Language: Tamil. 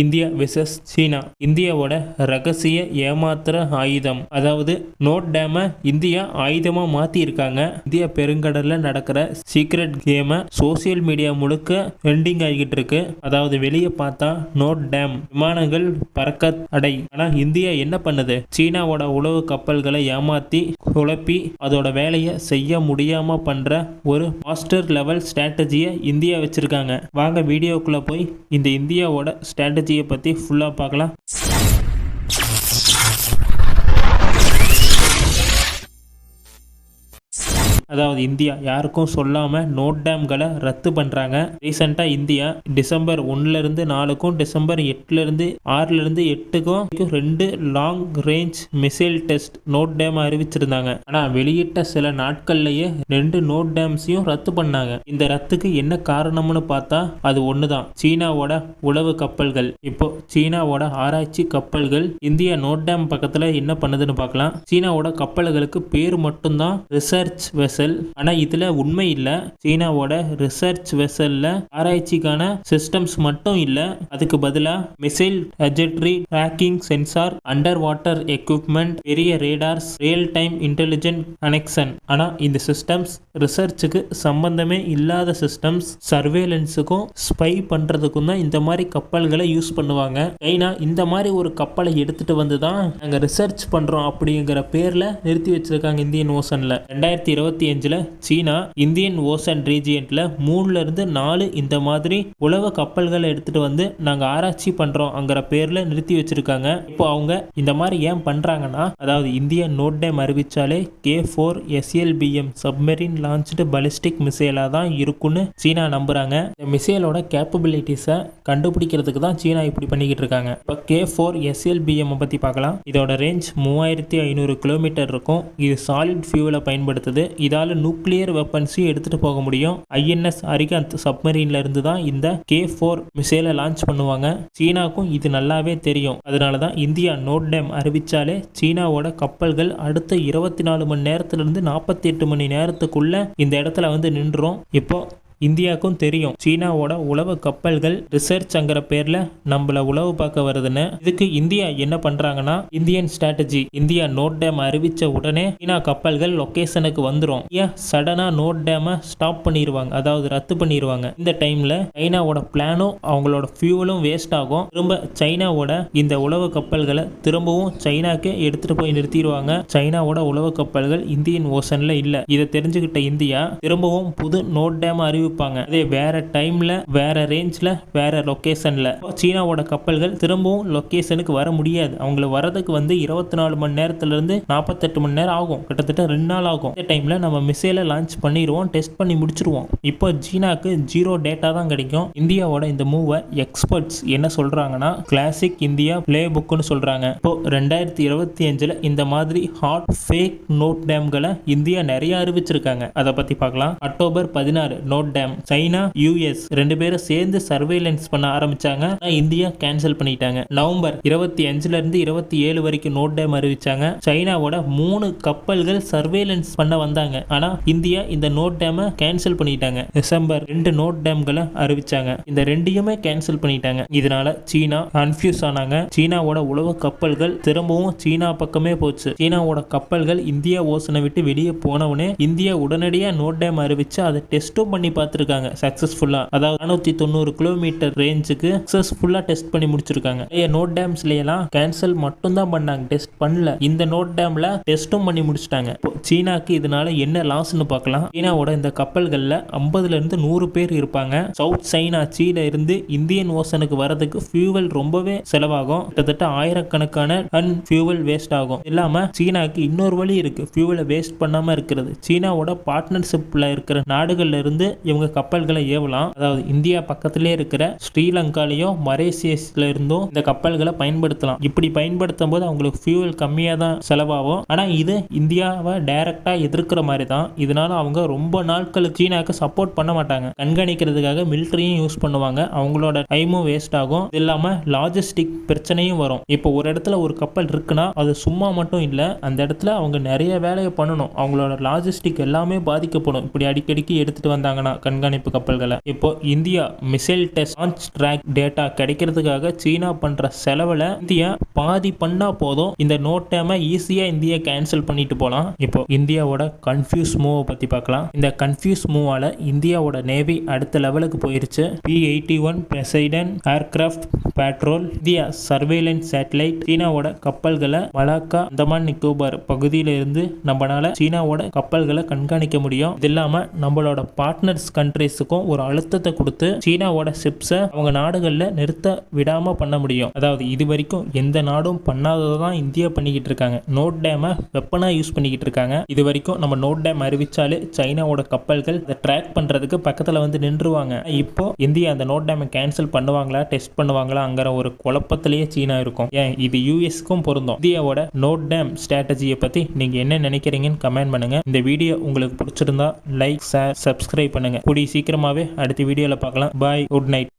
இந்தியா விசஸ் சீனா. இந்தியாவோட ரகசிய ஏமாத்துற ஆயுதம். அதாவது நோட் டேமை இந்தியா ஆயுதமா மாத்தி இருக்காங்க இந்தியா பெருங்கடல்ல நடக்கிற சீக்ரெட் கேமை சோசியல் மீடியா முழுக்க ட்ரெண்டிங் ஆகிட்டு இருக்கு. அதாவது வெளியே பார்த்தா நோட் டேம் விமானங்கள் பறக்க அடை ஆனா இந்தியா என்ன பண்ணுது? சீனாவோட உளவு கப்பல்களை ஏமாத்தி குழப்பி அதோட வேலையை செய்ய முடியாம பண்ற ஒரு மாஸ்டர் லெவல் ஸ்ட்ராட்டஜியை இந்தியா வச்சிருக்காங்க. வாங்க வீடியோக்குள்ள போய் இந்த இந்தியாவோட ஸ்ட்ராட்டஜியை பற்றி ஃபுல்லாக பார்க்கலாம். அதாவது இந்தியா. யாருக்கும் சொல்லாமல் நோட் டேம்களை ரத்து பண்ணுறாங்க ரீசெண்டாக இந்தியா டிசம்பர் ஒன்றுலேருந்து நாலுக்கும் டிசம்பர் எட்டுலேருந்து ஆறுலேருந்து எட்டுக்கும் ரெண்டு long range missile test NOTAM அறிவிச்சிருந்தாங்க. ஆனால் வெளியிட்ட சில நாட்கள்லேயே ரெண்டு நோட் டேம்ஸையும் ரத்து பண்ணாங்க. இந்த ரத்துக்கு என்ன காரணம்னு பார்த்தா அது ஒன்று தான் சீனாவோட உளவு கப்பல்கள். இப்போ சீனாவோட ஆராய்ச்சி கப்பல்கள் இந்தியா நோட் டேம் பக்கத்தில் என்ன பண்ணுதுன்னு பார்க்கலாம். சீனாவோட கப்பல்களுக்கு பேர் மட்டும்தான் ரிசர்ச் வெசல் ஆனால் இதில் உண்மை இல்லை. சீனாவோட ரிசர்ச் வெசல்ல ஆராய்ச்சிக்கான சிஸ்டம்ஸ் மட்டும் இல்லை. அதுக்கு பதிலாக missile trajectory tracking sensor underwater equipment பெரிய radars real time intelligent connection ஆனால் இந்த சிஸ்டம்ஸ் ரிசர்ச்சுக்கு சம்பந்தமே இல்லாத சிஸ்டம்ஸ் சர்வேலன்ஸுக்கும் ஸ்பை பண்ணுறதுக்கும் தான் இந்த மாதிரி கப்பல்களை யூஸ் பண்ணுவாங்க. சைனா இந்த மாதிரி ஒரு கப்பலை எடுத்துட்டு வந்து தான் நாங்கள் ரிசர்ச் பண்ணுறோம் அப்படிங்கிற பேரில் நிறுத்தி வச்சிருக்காங்க இந்தியன் ஓசனில். ரெண்டாயிரத்தி இருபத்தி ரேஞ்சில் சீனா இந்தியன் ஓசன் ரீஜியன்ல மூணுலேருந்து நாலு இந்த மாதிரி உலக கப்பல்களை எடுத்துட்டு வந்து நாங்கள் ஆராய்ச்சி பண்ணுறோம் அங்கிற பேரில் நிறுத்தி வச்சிருக்காங்க. இப்போ அவங்க இந்த மாதிரி ஏன் பண்ணுறாங்கன்னா அதாவது இந்திய NOTAM K four SLBM submarine launched ballistic மிசைலாக தான் இருக்குன்னு சீனா நம்புகிறாங்க இந்த மிசைலோட கேப்பபிலிட்டிஸை கண்டுபிடிக்கிறதுக்கு தான் சீனா இப்படி பண்ணிக்கிட்டு இருக்காங்க. இப்போ கே ஃபோர் எஸ்எல்பிஎம் பற்றி பார்க்கலாம். இதோட ரேஞ்ச் மூவாயிரத்தி ஐநூறு கிலோமீட்டர் இருக்கும். இது சாலிட் ஃபியூவலை பயன்படுத்துது. இதால் நியூக்ளியர் வெப்பன்ஸையும் எடுத்துகிட்டு போக முடியும். ஐஎன்எஸ் அரிகாந்த் சப்மரீன்ல இருந்து தான் இந்த கே ஃபோர் மிசைலை லான்ச் பண்ணுவாங்க. சீனாக்கும் இது நல்லாவே தெரியும். அதனால தான் இந்தியா நோட் டேம் அறிவிச்சாலே சீனாவோட கப்பல்கள் அடுத்த இருபத்தி நாலு மணி நேரத்திலிருந்து நாற்பத்தி எட்டு மணி நேரத்துக்குள்ள இந்த இடத்துல வந்து நின்றோம் இப்போ இந்தியாவுக்கும் தெரியும். சீனாவோட உளவு கப்பல்கள் ரிசர்ச்ங்கிற பேர்ல நம்மள உளவு பார்க்க வருதுன்னு. இதுக்கு இந்தியா என்ன பண்றாங்கன்னா Indian strategy. India NOTAM அறிவிச்ச உடனே சீனா கப்பல்கள் லொக்கேஷனுக்கு வந்துரும். ஏன்? சடனா நோட் டேமை ஸ்டாப் பண்ணிடுவாங்க அதாவது ரத்து பண்ணிடுவாங்க இந்த டைம்ல சைனாவோட பிளானும் அவங்களோட ஃபியூவலும் வேஸ்ட் ஆகும். திரும்ப சைனாவோட இந்த உளவு கப்பல்களை திரும்பவும் சைனாக்கே எடுத்துட்டு போய் நிறுத்திடுவாங்க சைனாவோட உளவு கப்பல்கள் இந்தியன் ஓசன்ல இல்ல. இதை தெரிஞ்சுக்கிட்ட இந்தியா திரும்பவும் புது நோட் டேம் அறிவிப்பாங்க அதே வேற டைம்ல வேற ரேஞ்ச்ல வேற லொகேஷன்ல சீனாவோட கப்பல்கள் திரும்பவும் லொக்கேஷனுக்கு வர முடியாது. அவங்கள வரதுக்கு வந்து இருபத்தி நாலு மணி நேரத்துல இருந்து நாற்பத்தெட்டு மணி நேரம் ஆகும். கிட்டத்தட்ட ரெண்டு நாள் ஆகும். இந்த டைம்ல நம்ம மிசைலை லான்ச் பண்ணிடுவோம் டெஸ்ட் பண்ணி முடிச்சிருவோம். இப்போ சீனாக்கு ஜீரோ டேட்டா தான் கிடைக்கும். இந்தியாவோட இந்த மூவை எக்ஸ்பர்ட்ஸ் என்ன சொல்றாங்கன்னா கிளாசிக் இந்தியா பிளே புக்னு சொல்றாங்க. இப்போ ரெண்டாயிரத்தி இருபத்தி அஞ்சுல இந்த மாதிரி ஹாட் ஃபேக் நோட் டேம்களை இந்தியா நிறைய அறிவிச்சிருக்காங்க. அதை பத்தி பார்க்கலாம். அக்டோபர் பதினாறு நோட் டேம் சைனா யூஎஸ் ரெண்டு பேரும் சேர்ந்து சர்வேலன்ஸ் பண்ண ஆரம்பிச்சாங்க. ஆனா இந்தியா கேன்சல் பண்ணிட்டாங்க. நவம்பர் இருபத்தி அஞ்சுல இருந்து இருபத்தி ஏழு வரைக்கும் நோட் டேம் அறிவிச்சாங்க. சைனாவோட மூணு கப்பல்கள் சர்வேலன்ஸ் பண்ண வந்தாங்க. ஆனா இந்தியா இந்த நோட் டேமை கேன்சல் பண்ணிட்டாங்க. டிசம்பர் ரெண்டு நோட் டேம்களை அறிவிச்சாங்க. இந்த ரெண்டையுமே கேன்சல் பண்ணிட்டாங்க. இதனால சீனா கன்ஃபியூஸ் ஆனாங்க. சீனாவோட உளவு கப்பல்கள் திரும்பவும் சீனா பக்கமே போச்சு. சீனாவோட கப்பல்கள் இந்தியா ஓசனை விட்டு வெளியே போனவுடனே இந்தியா உடனடியாக நோட் டேம் அறிவிச்சு அதை டெஸ்ட்டும் பண்ணி பார்த்துருக்காங்க சக்ஸஸ்ஃபுல்லாக அதாவது நானூற்றி தொண்ணூறு கிலோமீட்டர் ரேஞ்சுக்கு சக்ஸஸ்ஃபுல்லாக டெஸ்ட் பண்ணி முடிச்சிருக்காங்க. நிறைய நோட் டேம்ஸ்லாம் கேன்சல் மட்டும் தான் பண்ணாங்க. டெஸ்ட் பண்ணல. இந்த நோட் டேம்ல டெஸ்ட்டும் பண்ணி முடிச்சிட்டாங்க. இப்போ சீனாக்கு இதனால என்ன லாஸ்னு பார்க்கலாம். சீனாவோட இந்த கப்பல்களில் ஐம்பதுல இருந்து நூறு பேர் இருப்பாங்க. சவுத் சைனா சீல இருந்து இந்தியன் ஓசனுக்கு வரதுக்கு ஃபியூவல் ரொம்பவே செலவாகும். கிட்டத்தட்ட ஆயிரக்கணக்கான டன் ஃபியூவல் வேஸ்ட் ஆகும். இல்லாம சீனாக்கு இன்னொரு வழி இருக்கு. ஃபியூவலை வேஸ்ட் பண்ணாம இருக்கிறது. சீனாவோட பார்ட்னர்ஷிப்ல இருக்கிற நாடுகள்ல இருந்து இவங்க கப்பல்களை ஏவலாம். அதாவது இந்தியா பக்கத்திலே இருக்கிற ஸ்ரீலங்காலையும் மலேசியஸ்ல இருந்தும் இந்த கப்பல்களை பயன்படுத்தலாம். இப்படி பயன்படுத்தும் போது அவங்களுக்கு ஃபியூவல் கம்மியாக தான் செலவாகும். ஆனா இது இந்தியாவை டைரக்டா எதிர்க்கிற மாதிரி தான் இதனால அவங்க ரொம்ப நாட்களுக்கு சீனாக்கு சப்போர்ட் பண்ண மாட்டாங்க. கண்காணிக்கிறதுக்காக மிலிட்டரியும் யூஸ் பண்ணுவாங்க. அவங்களோட டைமும் வேஸ்ட் ஆகும். இது இல்லாம லாஜிஸ்டிக் பிரச்சனையும் வரும். இப்போ ஒரு இடத்துல ஒரு கப்பல் இருக்குன்னா அது சும்மா மட்டும் இல்லை அந்த இடத்துல அவங்க நிறைய வேலையை பண்ணணும். அவங்களோட லாஜிஸ்டிக் எல்லாமே பாதிக்கப்படும். இப்படி அடிக்கடிக்கு எடுத்துட்டு வந்தாங்கன்னா கண்காணிப்பு கப்பல்களை. இப்போ India missile test launch track data கிடைக்கிறதுக்காக சீனா பண்ற செலவுல இந்தியா பாதி பண்ணா போதும். இந்த நோட் டேம ஈஸியா இந்தியா கேன்சல் பண்ணிட்டு போலாம். இப்போ இந்தியாவோட கன்ஃபியூஸ் மூவ் பத்தி பார்க்கலாம். இந்த கன்ஃபியூஸ் மூவால இந்தியாவோட நேவி அடுத்த லெவலுக்கு போயிருச்சு. P eighty one Poseidon aircraft patrol India surveillance satellite சீனாவோட கப்பல்களை மலாக்கா அந்தமான் நிக்கோபார் பகுதியில இருந்து நம்மளால சீனாவோட கப்பல்களை கண்காணிக்க முடியும். இது இல்லாம நம்மளோட பார்ட்னர்ஸ் கண்ட்ரிஸுக்கும் ஒரு அழுத்தத்தை கொடுத்து சீனாவோட ஷிப்ஸை அவங்க நாடுகளில் நிறுத்த விடாம பண்ண முடியும். அதாவது இது வரைக்கும் எந்த நாடும் பண்ணாததை தான் இந்தியா பண்ணிக்கிட்டு இருக்காங்க. நோட் டேமை வெப்பனா யூஸ் பண்ணிக்கிட்டு இருக்காங்க. இது வரைக்கும் நம்ம நோட் டேம் அறிவிச்சாலே சைனாவோட கப்பல்கள் அதை ட்ராக் பண்றதுக்கு பக்கத்துல வந்து நின்றுவாங்க. இப்போ இந்தியா அந்த நோட் டேமை கேன்சல் பண்ணுவாங்களா டெஸ்ட் பண்ணுவாங்களா பண்ணுவாங்களாங்கிற ஒரு குழப்பத்திலேயே சீனா இருக்கும். ஏன்? இது யூஎஸ்க்கும் பொருந்தும். இந்தியாவோட நோட் டேம் ஸ்ட்ராட்டஜியை பத்தி நீங்க என்ன நினைக்கிறீங்கன்னு கமெண்ட் பண்ணுங்க. இந்த வீடியோ உங்களுக்கு பிடிச்சிருந்தா லைக் ஷேர் சப்ஸ்கிரைப் பண்ணுங்க. கூடிய சீக்கிரமாவே அடுத்த வீடியோல பார்க்கலாம். Bye good night